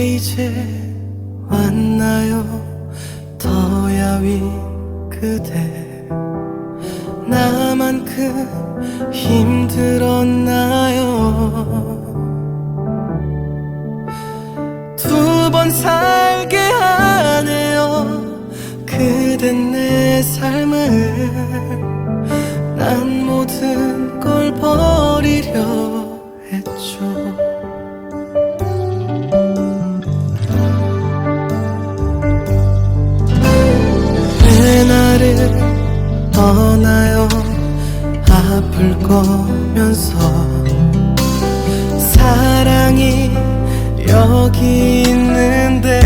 이제 왔나요? 더 야윈 그대. 나만큼 힘 떠나요. 아플 거면서. 사랑이 여기 있는데.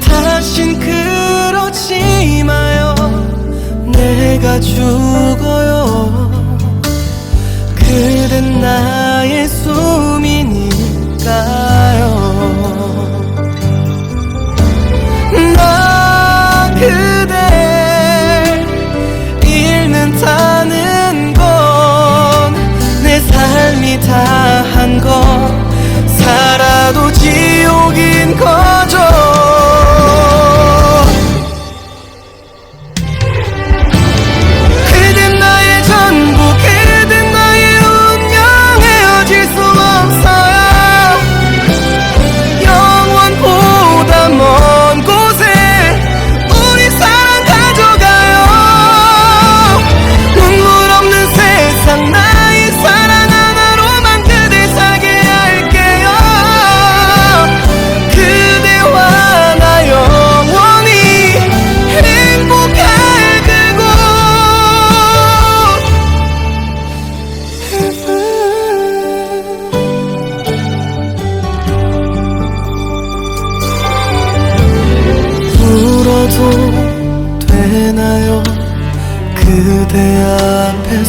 다신 그러지 마요. 내가 죽어요. 그댄 나의 숨이니까 지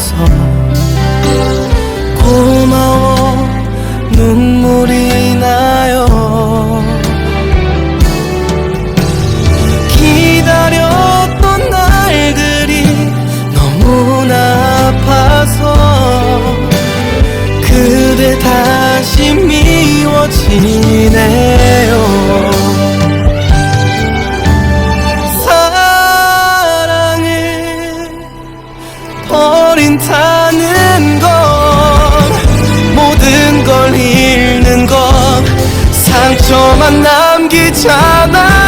앞에서 고마워 눈물이 나요. 기다렸던 날들이 너무나 아파서 그대 다시 미워지네 상처만 남기잖아